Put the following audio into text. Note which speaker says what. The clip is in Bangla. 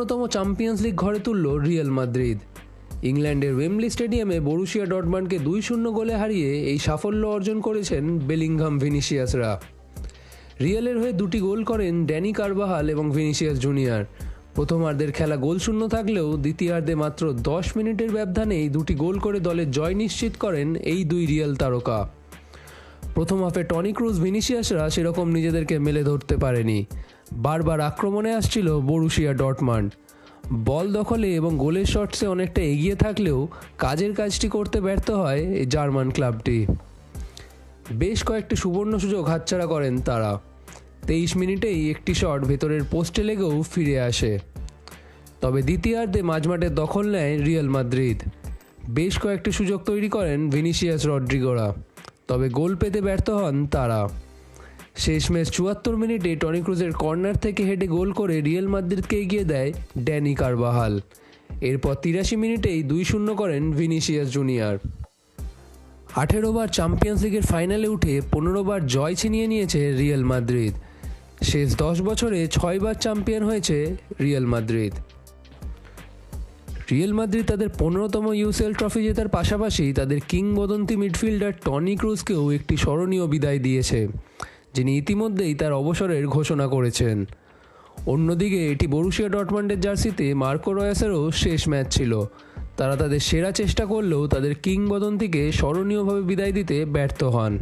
Speaker 1: পনেরোতম চ্যাম্পিয়ন্স লিগ ঘরে তুলল রিয়াল মাদ্রিদ ইংল্যান্ডের ওয়েমলি স্টেডিয়ামে বরুশিয়া ডটমান্ডকে দুই শূন্য গোলে হারিয়ে এই সাফল্য অর্জন করেছেন বেলিংহাম ভিনিসিয়াসরা রিয়ালের হয়ে দুটি গোল করেন ড্যানি কারবাহাল এবং ভিনিসিয়াস জুনিয়র প্রথমার্ধের খেলা গোল শূন্য থাকলেও দ্বিতীয়ার্ধে মাত্র দশ মিনিটের ব্যবধানেই দুটি গোল করে দলের জয় নিশ্চিত করেন এই দুই রিয়াল তারকা। প্রথম হাফে টনি ক্রুজ ভিনিসিয়াসরা সেরকম নিজেদেরকে মেলে ধরতে পারেনি। বারবার আক্রমণে আসছিল বরুশিয়া ডটমান্ড। বল দখলে এবং গোলের শটসে অনেকটা এগিয়ে থাকলেও কাজের কাজটি করতে ব্যর্থ হয় এই জার্মান ক্লাবটি। বেশ কয়েকটি সুবর্ণ সুযোগ হাতছাড়া করেন তারা। তেইশ মিনিটেই একটি শট ভেতরের পোস্টে লেগেও ফিরে আসে। তবে দ্বিতীয়ার্ধে মাঝমাঠের দখল নেয় রিয়াল মাদ্রিদ। বেশ কয়েকটি সুযোগ তৈরি করেন ভিনিসিয়াস রড্রিগোরা। তবে গোল পেতে ব্যর্থ হন তারা। শেষমেশ চুয়াত্তর মিনিটে টনি ক্রুজের কর্নার থেকে হেডে গোল করে রিয়েল মাদ্রিদকে এগিয়ে দেয় ড্যানি কারবাহাল। এরপর তিরাশি মিনিটেই দুই শূন্য করেন ভিনিসিয়াস জুনিয়র। আঠেরো বার চ্যাম্পিয়ন্স লিগের ফাইনালে উঠে পনেরো বার জয় ছিনিয়ে নিয়েছে রিয়াল মাদ্রিদ। শেষ দশ বছরে ছয়বার চ্যাম্পিয়ন হয়েছে রিয়াল মাদ্রিদ। রিয়েল মাদ্রিদ তাদের পনেরোতম ইউসিএল ট্রফি জেতার পাশাপাশি তাদের কিংবদন্তি মিডফিল্ডার টনি ক্রুজকেও একটি স্মরণীয় বিদায় দিয়েছে। যিনি ইতিমধ্যেই তার অবসরের ঘোষণা করেছেন। অন্যদিকে, এটি বরুশিয়া ডটমান্ডের জার্সিতে মার্কো রয়াসেরও শেষ ম্যাচ ছিল। তারা তাদের সেরা চেষ্টা করলেও তাদের কিংবদন্তিকে স্মরণীয়ভাবে বিদায় দিতে ব্যর্থ হন।